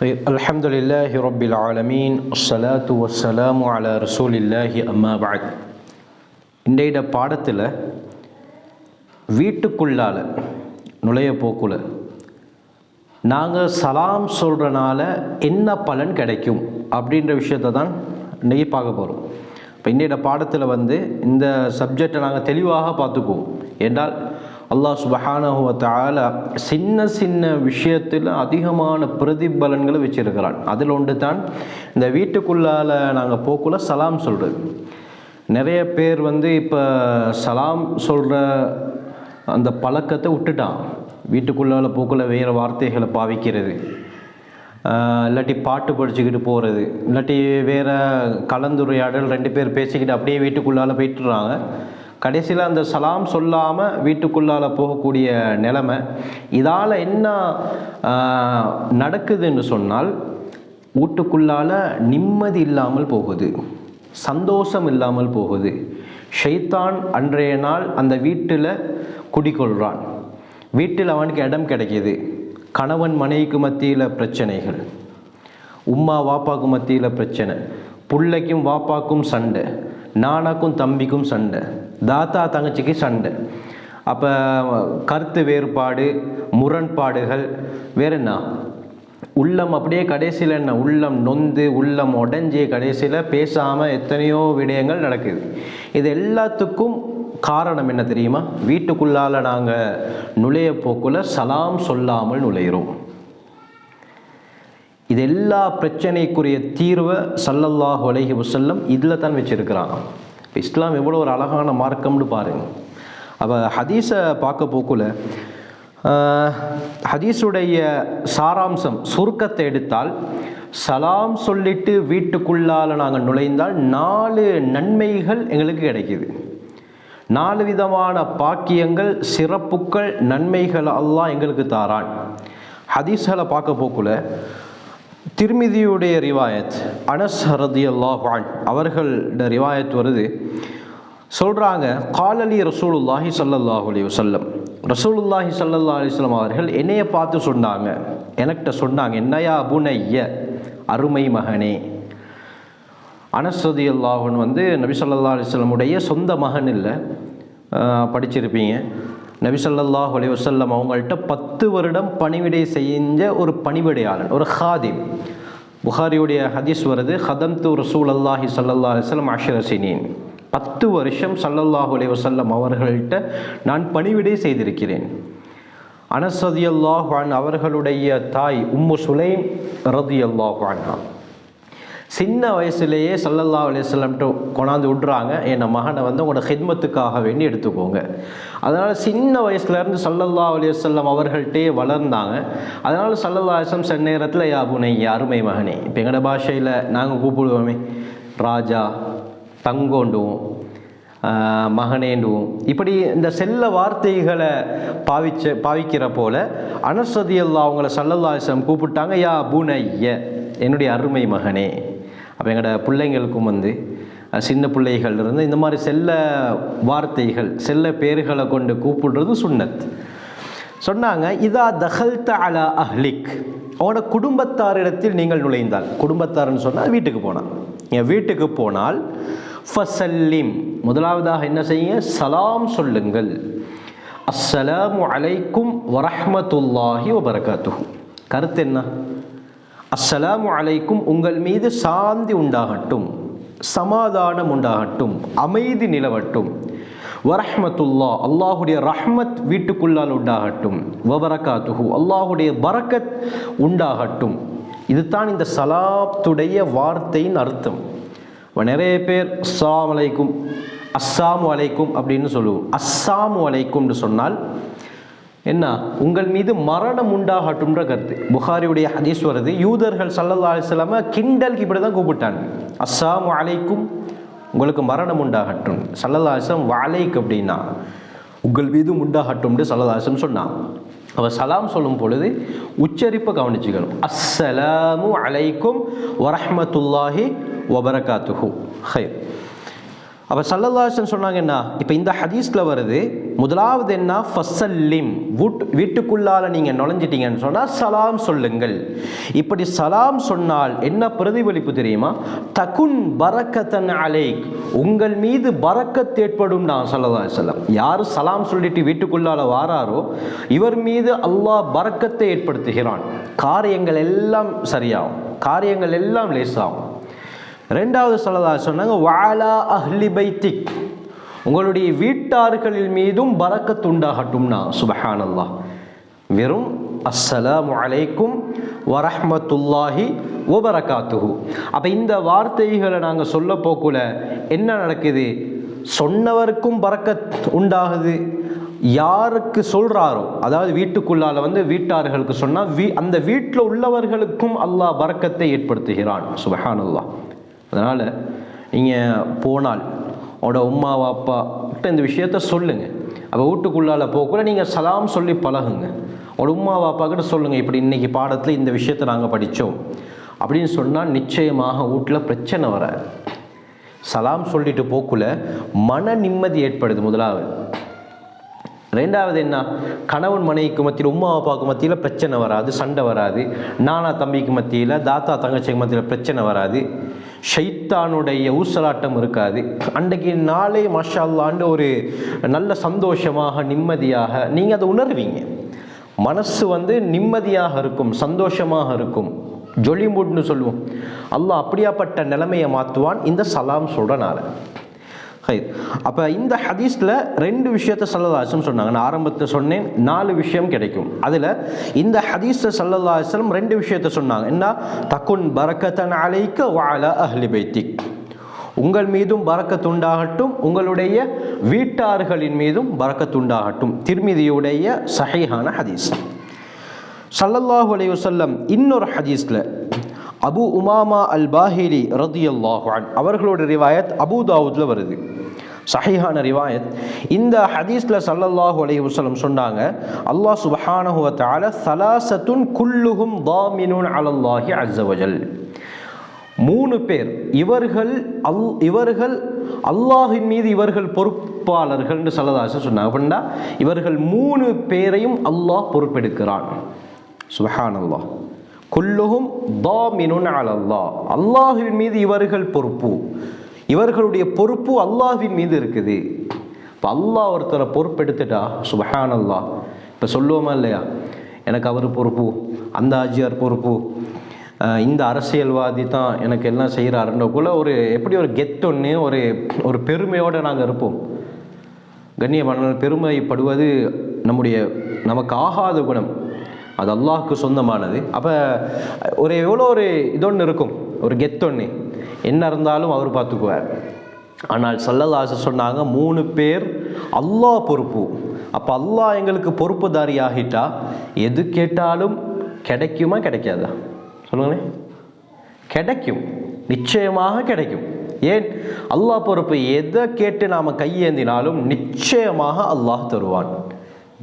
خير الحمد لله رب العالمين الصلاة والسلام على رسول الله أما بعد இன்றைய பாடத்தில் வீட்டுக்குள்ளால நுழைய போக்குல நாங்கள் சலாம் சொல்கிறனால என்ன பலன் கிடைக்கும் அப்படின்ற விஷயத்தை தான் இன்றைக்கி பார்க்க போகிறோம் இப்போ இன்றைய பாடத்தில் வந்து இந்த சப்ஜெக்டை நாங்கள் தெளிவாக பார்த்துக்குவோம் என்றால் அல்லாஹ் சுபஹானஹு சின்ன சின்ன விஷயத்தில் அதிகமான பிரதிபலன்களை வச்சிருக்கிறான். அதில் ஒன்று தான் இந்த வீட்டுக்குள்ளால் நாங்கள் போக்குள்ள சலாம் சொல்கிறது நிறைய பேர் வந்து இப்போ சலாம் சொல்கிற அந்த பழக்கத்தை விட்டுட்டான். வீட்டுக்குள்ளால் போக்குள்ள வேறு வார்த்தைகளை பாவிக்கிறது. இல்லாட்டி பாட்டு படிச்சுக்கிட்டு போகிறது இல்லாட்டி வேறு கலந்துரையாடல் ரெண்டு பேர் பேசிக்கிட்டு அப்படியே வீட்டுக்குள்ளால் போயிட்டுறாங்க. கடைசியில் அந்த சலாம் சொல்லாமல் வீட்டுக்குள்ளால போகக்கூடிய நிலைமை இதால் என்ன நடக்குதுன்னு சொன்னால் வீட்டுக்குள்ளால நிம்மதி இல்லாமல் போகுது சந்தோஷம் இல்லாமல் போகுது. ஷைத்தான் அன்றைய நாள் அந்த வீட்டில் குடிக்கொள்கிறான் வீட்டில் அவனுக்கு இடம் கிடைக்கிது. கணவன் மனைவிக்கு மத்தியில் பிரச்சனைகள் உம்மா வாப்பாக்கு மத்தியில் பிரச்சனை புள்ளைக்கும் வாப்பாக்கும் சண்டை நானாக்கும் தம்பிக்கும் சண்டை. தாத்தா தங்கச்சிக்கு சண்டை. அப்போ கருத்து வேறுபாடு முரண்பாடுகள் வேற என்ன? உள்ளம் அப்படியே கடைசியில் என்ன? உள்ளம் நொந்து உள்ளம் உடஞ்சி கடைசியில் பேசாமல் எத்தனையோ விடயங்கள் நடக்குது. இது எல்லாத்துக்கும் காரணம் என்ன தெரியுமா? வீட்டுக்குள்ளால நாங்கள் நுழைய போக்குள்ள சலாம் சொல்லாமல் நுழையிறோம். இது எல்லா பிரச்சனைக்குரிய தீர்வை சல்லல்லாஹு அலைஹி வசல்லம் இதில் தான் வச்சிருக்கிறான் இப்போ இஸ்லாம் எவ்வளோ ஒரு அழகான மார்க்கம்னு பாருங்க. அப்போ ஹதீஸை பார்க்க போக்குல ஹதீஸுடைய சாராம்சம் சுருக்கத்தை எடுத்தால் சலாம் சொல்லிட்டு வீட்டுக்குள்ளால நாங்கள் நுழைந்தால் நாலு நன்மைகள் எங்களுக்கு கிடைக்குது. நாலு விதமான பாக்கியங்கள் சிறப்புக்கள் நன்மைகள் எல்லாம் எங்களுக்கு தாரான். ஹதீஸ்களை பார்க்க போக்குள்ள திருமிதியுடைய ரிவாயத் அனஸ் ஹரதி அல்லாஹான் அவர்களோட ரிவாயத் வருது. சொல்கிறாங்க காலலி ரசூலுல்லாஹி ஸல்லல்லாஹு அலி வஸல்லம். ரசூலுல்லாஹி சல்லல்லா அலிஸ்லாம் அவர்கள் என்னைய பார்த்து சொன்னாங்க. எனக்கிட்ட சொன்னாங்க என்னையா அபுனைய அருமை மகனே. அனஸ்ரதி அல்லாஹன் வந்து நபி சொல்லா அலிஸ்லமுடைய சொந்த மகன் இல்லை. படிச்சிருப்பீங்க. நபிசல்லாஹ் அலி வசல்லம் அவங்கள்ட்ட பத்து வருடம் பணிவிடை செஞ்ச ஒரு பணிவிடையாளன் ஒரு ஹாதிம். புகாரியுடைய ஹதீஸ் வருது ஹதம் து ரசூல் அல்லாஹி ஸல்லல்லாஹு அலிஸ்லம் அஷரசினின் பத்து வருஷம் சல்லல்லாஹு அலி வசல்லம் அவர்கள்ட்ட நான் பணிவிடை செய்திருக்கிறேன். அனசதி அல்லாஹான் அவர்களுடைய தாய் உம்மு சுலைம் ரதியல்லாஹு அன்ஹா. சின்ன வயசுலேயே சல்லல்லா அலிஸ்லம்ட்டு கொண்டாந்து விட்றாங்க என் மகனை வந்து உங்களோட ஹித்மத்துக்காக வேண்டி எடுத்துக்கோங்க. அதனால் சின்ன வயசுலேருந்து சல்லல்லா அலிவசல்லம் அவர்கள்ட்டே வளர்ந்தாங்க. அதனால் சல்லல்லா அலிஸ்லம் சில நேரத்தில் யா புனை அருமை மகனே இப்போ எங்களோட பாஷையில் நாங்கள் கூப்பிடுவோமே. ராஜா தங்கோண்டுவோம் மகனேண்டுவோம். இப்படி இந்த செல்ல வார்த்தைகளை பாவிச்ச பாவிக்கிற போல அனசதியல்லா அவங்கள அவங்கள சல்லல்லாசம் கூப்பிட்டாங்க யா புனைய என்னுடைய அருமை மகனே. அப்போ எங்களோட பிள்ளைங்களுக்கும் வந்து சின்ன பிள்ளைகள் இருந்து இந்த மாதிரி செல்ல வார்த்தைகள் செல்ல பேர்களை கொண்டு கூப்பிடுறது சுன்னத் சொன்னாங்க இதா தஹல்த அலா அஹ்லிக். அவனோட குடும்பத்தாரிடத்தில் நீங்கள் நுழைந்தால் குடும்பத்தார்னு சொன்னால் வீட்டுக்கு போனான் என் வீட்டுக்கு போனால் ஃபசல்லிம். முதலாவதாக என்ன செய்யுங்க? சலாம் சொல்லுங்கள். அஸ்ஸலாமு அலைக்கும் வரஹமத்துல்லாஹி வபரகாத்து கருத்து என்ன? அஸ்ஸலாமு அலைக்கும் உங்கள் மீது சாந்தி உண்டாகட்டும் சமாதானம் உண்டாகட்டும் அமைதி நிலவட்டும். வரஹ்மத்துல்லா அல்லாஹுடைய ரஹ்மத் வீட்டுக்குள்ளால் உண்டாகட்டும். வபரகாத்துஹு அல்லாஹுடைய பரக்கத் உண்டாகட்டும். இதுதான் இந்த சலாத்துடைய வார்த்தையின் அர்த்தம். நிறைய பேர் அஸ்ஸாம் அலைக்கும் அஸ்ஸாமு அலைக்கும் அப்படின்னு சொல்லுவோம். அஸ்ஸாமு அலைக்கும்னு சொன்னால் என்ன? உங்கள் மீது மரணம் உண்டாகட்டும்ன்ற கருத்து. புகாரியுடைய ஹதீஸ் வருது. யூதர்கள் சல்லல்லா அலிஸ்லாம கிண்டலுக்கு இப்படி தான் கூப்பிட்டாங்க. அஸ்ஸாம் அலைக்கும். உங்களுக்கு மரணம் உண்டாகட்டும். சல்லல்லா அலிஸ்லாம் வாலைக் அப்படின்னா உங்கள் மீதும் உண்டாகட்டும்னு சல்லல்லா அலிஸ்லம் சொன்னான். அவ சலாம் சொல்லும் பொழுது உச்சரிப்பை கவனிச்சுக்கணும். அஸ்ஸலாமு அலைக்கும் வரஹமத்துல்லாஹி வபரகாத்துஹு. ஹைர். அப்போ சல்லல்லாசன் சொன்னாங்க என்ன? இப்போ இந்த ஹதீஸில் வருது முதலாவது என்ன? ஃபசல்லிம் வீட்டு வீட்டுக்குள்ளால நீங்கள் நுழைஞ்சிட்டீங்கன்னு சொன்னால் சலாம் சொல்லுங்கள். இப்படி சலாம் சொன்னால் என்ன பிரதிபலிப்பு தெரியுமா? தகுன் பரக்கத்தன் அலைக். உங்கள் மீது பரக்கத் ஏற்படும் நான் சல்லதா செல்லம் யார் சலாம் சொல்லிட்டு வீட்டுக்குள்ளால வாராரோ இவர் மீது அல்லாஹ் பரக்கத்தை ஏற்படுத்துகிறான். காரியங்கள் எல்லாம் சரியாகும். காரியங்கள் எல்லாம் லேசாகும். ரெண்டாவது சொல்லதா சொன்னாங்க வாலா அஹ்லி பைத்திக். உங்களுடைய வீட்டார்களில் மீதும் பறக்கத்துண்டாகட்டும்னா உண்டாகட்டும்னா வெறும் அஸ்ஸலாமு அலைக்கும் வரஹமத்துல்லாஹி வபரகாத்துஹு. அப்போ இந்த வார்த்தைகளை நாங்கள் சொல்ல போக்குல என்ன நடக்குது? சொன்னவருக்கும் பறக்கத் உண்டாகுது. யாருக்கு சொல்கிறாரோ அதாவது வீட்டுக்குள்ளால் வந்து வீட்டார்களுக்கு சொன்னால் வீ அந்த வீட்டில் உள்ளவர்களுக்கும் அல்லாஹ் பறக்கத்தை ஏற்படுத்துகிறான் சுபஹானல்லா. அதனால் நீங்கள் போனால் உங்களோட உம்மா அப்பா கிட்ட இந்த விஷயத்த சொல்லுங்கள் அப்போ வீட்டுக்குள்ளால போகக்குள்ள நீங்கள் சலாம் சொல்லி பழகுங்க. உங்களோட உம்மா அப்பா கிட்ட சொல்லுங்கள் இப்படி இன்னைக்கு பாடத்தில் இந்த விஷயத்தை நாங்கள் படித்தோம் அப்படின்னு சொன்னால் நிச்சயமாக வீட்டில் பிரச்சனை வராது. சலாம் சொல்லிட்டு போக்குள்ள மன நிம்மதி ஏற்படுது முதலாவது. ரெண்டாவது என்ன? கணவன் மனைவிக்கு மத்தியில் உமா அப்பாவுக்கு மத்தியில் பிரச்சனை வராது சண்டை வராது. நானா தம்பிக்கு மத்தியில் தாத்தா தங்கச்சிக்கு மத்தியில் பிரச்சனை வராது. ஷைத்தானுடைய ஊசலாட்டம் இருக்காது. அன்றைக்கு நாளே மஷா ஒரு நல்ல சந்தோஷமாக நிம்மதியாக நீங்கள் அதை உணர்வீங்க. மனசு வந்து நிம்மதியாக இருக்கும் சந்தோஷமாக இருக்கும். ஜொலிமுட்னு சொல்லுவோம். அல்லாஹ் அப்படியாப்பட்ட நிலைமையை மாற்றுவான் இந்த சலாம் சொல்கிறனால ஹைர் அப்போ இந்த ஹதீஸில் ரெண்டு விஷயத்த சல்லல்லாஹம் சொன்னாங்க. நான் ஆரம்பத்தில் சொன்னேன் நாலு விஷயம் கிடைக்கும். அதில் இந்த ஹதீஸில் சல்லல்லாஹம் ரெண்டு விஷயத்த சொன்னாங்க. என்ன? தக்குன் பரக்கத்தன் அலைக்க வாழ அஹ்லி பைத்திக். உங்கள் மீதும் பறக்கத்துண்டாகட்டும் உங்களுடைய வீட்டார்களின் மீதும் பறக்கத்துண்டாகட்டும் திருமிதியுடைய சஹைஹான ஹதீஸ். சல்லல்லாஹு அலைஹி வசல்லம் இன்னொரு ஹதீஸில் அபு உமாமா அல் பாஹிலி ரதி அல்லாஹான் அவர்களோட ரிவாயத் அபு தாவூதில் வருது. சஹிஹான ரிவாயத். இந்த ஹதீஸ்ல சல்லல்லாஹு அலைஹி வஸல்லம் சொன்னாங்க அல்லாஹ் சுப்ஹானஹு வ தஆலா சலாசத்துன் குல்லுஹும் தாமினுன் அலல்லாஹி அஸ்ஸவஜல் மூணு பேர் இவர்கள் அல் இவர்கள் அல்லாஹின் மீது இவர்கள் பொறுப்பாளர்கள்னு சொல்லதாச சொன்னாங்க. அப்படின்னா இவர்கள் மூணு பேரையும் அல்லாஹ் பொறுப்பெடுக்கிறான். சுபஹான் அல்லாஹ் குல்லுகும் தாமினுன் அலல்லாஹ். அல்லாஹுவின் மீது இவர்கள் பொறுப்பு. இவர்களுடைய பொறுப்பு அல்லாஹின் மீது இருக்குது. இப்போ அல்லாஹ் ஒருத்தரை பொறுப்பெடுத்துட்டா சுபஹான் அல்லாஹ் இப்போ சொல்லுவோமா இல்லையா? எனக்கு அவர் பொறுப்பு அந்த ஆஜியார் பொறுப்பு இந்த அரசியல்வாதி தான் எனக்கு எல்லாம் செய்கிறாருன்றக்குள்ள ஒரு எப்படி ஒரு கெத்தொன்று ஒரு ஒரு பெருமையோடு நாங்கள் இருப்போம். கண்ணியமான பெருமைப்படுவது நம்முடைய நமக்கு ஆகாத குணம். அது அல்லாஹுக்கு சொந்தமானது. அப்போ ஒரு எவ்வளோ ஒரு இதொன்று இருக்கும். ஒரு கெத்தொன்று என்ன இருந்தாலும் அவர் பார்த்துக்குவார். ஆனால் சல்லல்லாச சொன்னாங்க மூணு பேர் அல்லாஹ் பொறுப்பு. அப்போ அல்லாஹ் எங்களுக்கு பொறுப்புதாரி ஆகிட்டா எது கேட்டாலும் கிடைக்குமா கிடைக்காதா? சொல்லுங்களேன் கிடைக்கும். நிச்சயமாக கிடைக்கும். ஏன்? அல்லாஹ் பொறுப்பு எதை கேட்டு நாம் கையேந்தினாலும் நிச்சயமாக அல்லாஹ் தருவான்.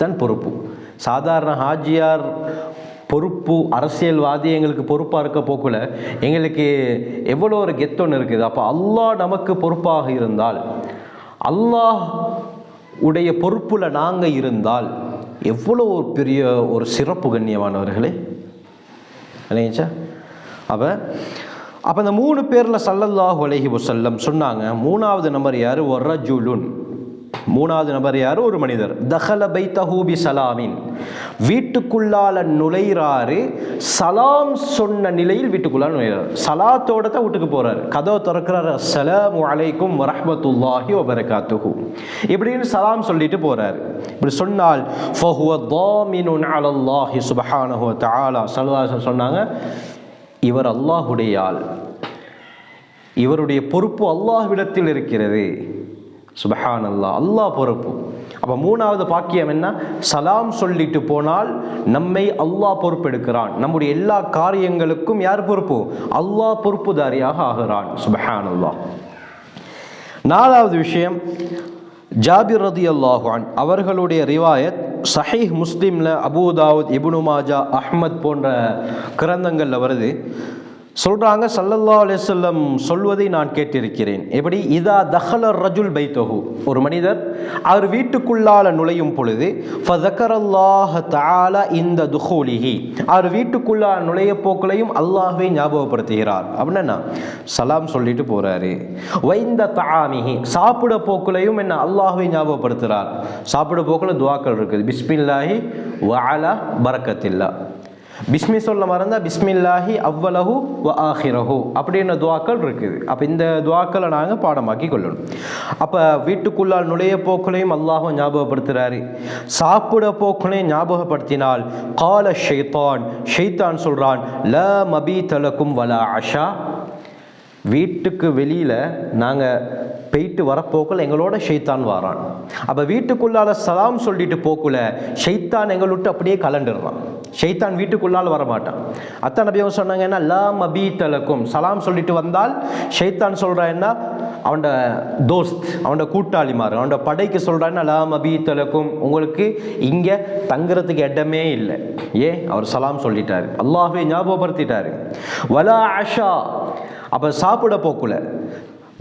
தான் பொறுப்பு. சாதாரண ஹாஜியார் பொறுப்பு அரசியல்வாதி எங்களுக்கு பொறுப்பாக இருக்க போக்குல எங்களுக்கு எவ்வளோ ஒரு கெத்தொன்று இருக்குது. அப்போ அல்லாஹ் நமக்கு பொறுப்பாக இருந்தால் அல்லாஹ் உடைய பொறுப்பில் நாங்கள் இருந்தால் எவ்வளோ ஒரு பெரிய ஒரு சிறப்பு கண்ணியமானவர்களே. இல்லைங்கச்சா? அப்போ அப்போ இந்த மூணு பேரில் சல்லல்லாஹு அலஹி வசல்லம் சொன்னாங்க மூணாவது நம்பர் யார்? ஒர்ரஜுலுன் மூணாவது நபர் யார்? ஒரு மனிதர். தஹல தஹூபி சலாமின். வீட்டுக்குள்ளால நுழைறாரு சலாம் சொன்ன நிலையில் வீட்டுக்குள்ளால நுழைறாரு சலாத்தோட தான் வீட்டுக்கு போறாரு. கதவை திறக்கிறாரு. சலாம் அலைக்கும் வரமத்துல்லாஹி வபரகாத்துஹு. இப்படின்னு சலாம் சொல்லிட்டு போறாரு. இப்படி சொன்னால் ஃபஹுவ தாமினுன் அலல்லாஹி சுபஹானஹு தஆலா. சல்லாஹ் சொன்னாங்க இவர் அல்லாஹுடைய ஆள். இவருடைய பொறுப்பு அல்லாஹ்விடத்தில் இருக்கிறது. சுபஹான் அல்லாஹ் அல்லாஹ் பொறுப்பு. அப்போ மூணாவது பாக்கியம் என்ன? சலாம் சொல்லிட்டு போனால் நம்மை அல்லாஹ் பொறுப்பெடுக்கிறான். நம்முடைய எல்லா காரியங்களுக்கும் யார் பொறுப்பு? அல்லாஹ் பொறுப்புதாரியாக ஆகிறான். சுபஹான் அல்லாஹ் நாலாவது விஷயம் ஜாபிர் ரதி அல்லாஹான் அவர்களுடைய ரிவாயத் சஹீஹ் முஸ்லீமில் அபூதாவுத் இபுனு மாஜா அஹ்மத் போன்ற கிரந்தங்களில் வருது. சொல்கிறாங்க சல்லல்லா அலிசல்லம் சொல்வதை நான் கேட்டிருக்கிறேன். எப்படி? இதா தஹலர் ரஜுல் பைத்தஹு. ஒரு மனிதர் அவர் வீட்டுக்குள்ளால நுழையும் பொழுது ஃபதக்கரல்லாஹ தஆலா இந்த துஹோலிஹி. அவர் வீட்டுக்குள்ளால் நுழைய போக்களையும் அல்லாஹ்வை ஞாபகப்படுத்துகிறார். அப்படின்னா சலாம் சொல்லிட்டு போகிறாரு வைந்த தாமிஹி சாப்பிட போக்குலையும் என்ன? அல்லாஹ்வை ஞாபகப்படுத்துகிறார். சாப்பிட போக்கில் துவாக்கள் இருக்குது. பிஸ்மில்லாஹி வாலா பரக்கத்தில்லா. பிஸ்மி சொல்ல மறந்தால் பிஸ்மில்லாஹி அவ்வளஹு வ ஆஹிரஹு அப்படின்ற துவாக்கள் இருக்குது. அப்போ இந்த துவாக்களை நாங்கள் பாடமாக்கி கொள்ளணும். அப்போ வீட்டுக்குள்ளால் நுழைய போக்களையும் அல்லாஹும் ஞாபகப்படுத்துகிறாரு சாப்பிட போக்களையும் ஞாபகப்படுத்தினால் கால ஷெய்தான் ஷெய்தான் சொல்கிறான் ல மபி தலக்கும் வல அஷா. வீட்டுக்கு வெளியில் நாங்கள் போயிட்டு வரப்போக்கில் எங்களோட ஷைத்தான் வாரான். அப்போ வீட்டுக்குள்ளால் சலாம் சொல்லிட்டு போக்குல ஷைத்தான் எங்களை விட்டு அப்படியே கலண்டுடுறான். ஷைத்தான் வீட்டுக்குள்ளால் வரமாட்டான். அத்தா நபி அவங்க சொன்னாங்கன்னா லா மபி தலக்கும் சலாம் சொல்லிட்டு வந்தால் ஷைத்தான் சொல்கிறான்னா அவனோட தோஸ்த் அவனோட கூட்டாளிமார் அவனோட படைக்கு சொல்கிறான்னா லா மபி தலக்கும் உங்களுக்கு இங்கே தங்குறதுக்கு இடமே இல்லை. ஏன் அவர் சலாம் சொல்லிட்டாரு. அல்லாஹே ஞாபகப்படுத்திட்டாரு. வலா ஆஷா அப்போ சாப்பிட போக்குல.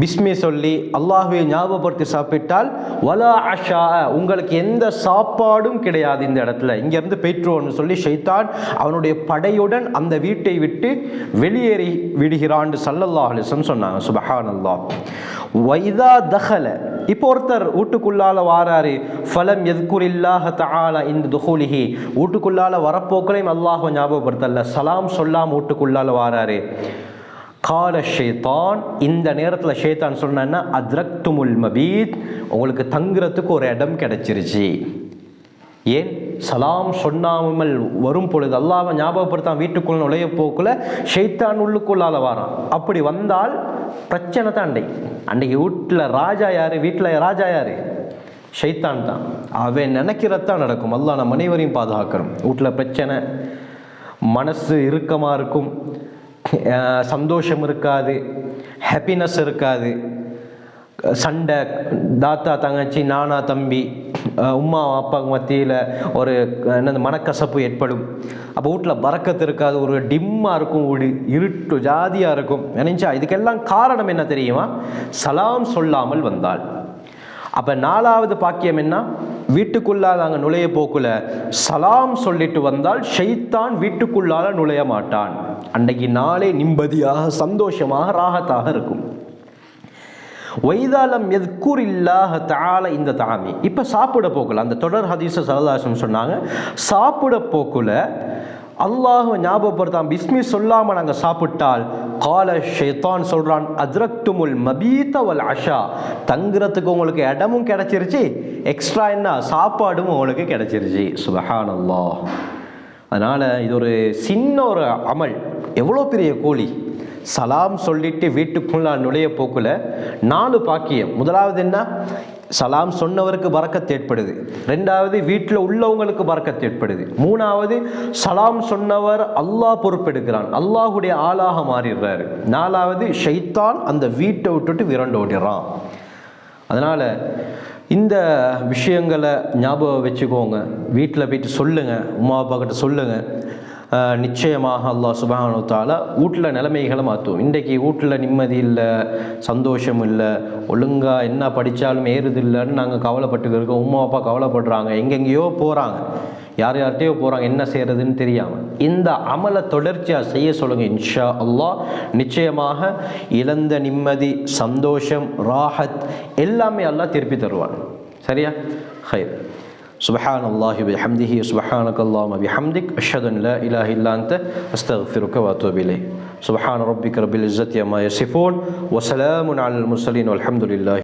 பிஸ்மி சொல்லி அல்லாஹுவை ஞாபகப்படுத்தி சாப்பிட்டால் வலா அஷா உங்களுக்கு எந்த சாப்பாடும் கிடையாது இந்த இடத்துல. இங்கேருந்து பெற்றோன்னு சொல்லி ஷைத்தான் அவனுடைய படையுடன் அந்த வீட்டை விட்டு வெளியேறி விடுகிறான்னு சல்லல்லா அலிசம் சொன்னாங்க. சுபஹான் அல்லா வைதா தஹல இப்போ ஒருத்தர் வீட்டுக்குள்ளால வாராரு. ஃபலம் எதுக்குரில்லாஹ தஆலா இந்த துஹூலிஹி வீட்டுக்குள்ளால வரப்போக்களையும் அல்லாஹ் ஞாபகப்படுத்தல. சலாம் சொல்லாம வீட்டுக்குள்ளால வாராரு கால ஷேத்தான் இந்த நேரத்தில் ஷேத்தான் சொன்னா அத்ரக்துமுல் மபீத். உங்களுக்கு தங்குறதுக்கு ஒரு இடம் கிடைச்சிருச்சு. ஏன்? சலாம் சொன்னாமல் வரும் பொழுது அல்லாவை ஞாபகப்படுத்தான் வீட்டுக்குள்ள நுழைய போக்குல ஷெய்தான் உள்ளுக்குள்ளால வாரான். அப்படி வந்தால் பிரச்சனை தான் அன்னைக்கு. அன்னைக்கு வீட்டில் ராஜா யாரு? வீட்டில் ராஜா யாரு? ஷைத்தான் தான். அவன் நினைக்கிறதான் நடக்கும். அல்லா நம்ம அனைவரையும் பாதுகாக்கணும். வீட்டில் பிரச்சனை மனசு இறுக்கமாக இருக்கும். சந்தோஷம் இருக்காது ஹாப்பினஸ் இருக்காது. சண்டை தாத்தா தங்கச்சி நானா தம்பி உமா உம்மா அப்பாவுக்கு மத்தியில் ஒரு என்னது மனக்கசப்பு ஏற்படும். அப்போ வீட்டில் பறக்கத்து இருக்காது ஒரு டிம்மாக இருக்கும் ஒரு இருட்டு ஜாதியாக இருக்கும். நினைச்சா இதுக்கெல்லாம் காரணம் என்ன தெரியுமா? சலாம் சொல்லாமல் வந்தாள். அப்போ நாலாவது பாக்கியம் என்ன? வீட்டுக்குள்ளால் நாங்கள் நுழைய போக்குல. சலாம் சொல்லிட்டு வந்தால் ஷைத்தான் வீட்டுக்குள்ளால நுழைய மாட்டான். அன்னைக்கு நாளே நிம்மதியாக சந்தோஷமாக ராகத்தாக இருக்கும். வைதாலம் எத்குரில்லாஹ தாள இந்த தாமி. இப்போ சாப்பிட போக்குல அந்த தொடர் ஹதீச சரதாசம் சொன்னாங்க சாப்பிட போக்குல அல்லாஹ் ஞாபகப்படுத்தாம பிஸ்மி சொல்லாமல் நாங்கள் சாப்பிட்டால் கால ஷைத்தான் சொல்கிறான் அஜ்ரக்துமுல் மபீத்த வல் அஷா. தங்குறதுக்கு உங்களுக்கு இடமும் கிடச்சிருச்சு எக்ஸ்ட்ரா என்ன? சாப்பாடும் உங்களுக்கு கிடச்சிருச்சு. சுபஹான் அல்லா அதனால் இது ஒரு சின்ன ஒரு அமல். எவ்வளோ பெரிய கூலி? சலாம் சொல்லிட்டு வீட்டுக்குள்ள நுழைய போக்குல நாலு பாக்கியம். முதலாவது என்ன? சலாம் சொன்னவருக்கு பறக்கத்து ஏற்படுது ரெண்டாவது வீட்டில் உள்ளவங்களுக்கு பறக்கத்து ஏற்படுது மூணாவது சலாம் சொன்னவர் அல்லாஹ் பொறுப்பெடுக்கிறான். அல்லாஹுடைய ஆளாக மாறிடுறாரு. நாலாவது ஷைத்தான் அந்த வீட்டை விட்டுட்டு விரண்டு ஓடிடுறான். அதனால் இந்த விஷயங்களை ஞாபகம் வச்சுக்கோங்க. வீட்டில் போயிட்டு சொல்லுங்கள் உமா அப்பா கிட்ட சொல்லுங்கள் நிச்சயமாக அல்லாஹ் சுபானுத்தால வீட்டில் நிலைமைகளை மாற்றுவோம் இன்றைக்கி வீட்டில் நிம்மதி இல்லை சந்தோஷம் இல்லை ஒழுங்காக என்ன படித்தாலும் ஏறுது இல்லைன்னு நாங்கள் கவலைப்பட்டு இருக்கோம். உமா அப்பா கவலைப்படுறாங்க. எங்கெங்கேயோ போகிறாங்க யார் யார்கிட்டயோ போகிறாங்க என்ன செய்கிறதுன்னு தெரியாமல் இந்த அமலை தொடர்ச்சியாக செய்ய சொல்லுங்கள் இன்ஷா அல்லாஹ். நிச்சயமாக இழந்த நிம்மதி சந்தோஷம் ராஹத் எல்லாமே எல்லாம் திருப்பி தருவான். சரியா? ஹைர். سبحان الله بحمده سبحانك اللهم بحمدك أشهد أن لا إله إلا أنت أستغفرك وأتوب إليه سبحان ربك رب العزة عما يصفون وسلام على المرسلين والحمد لله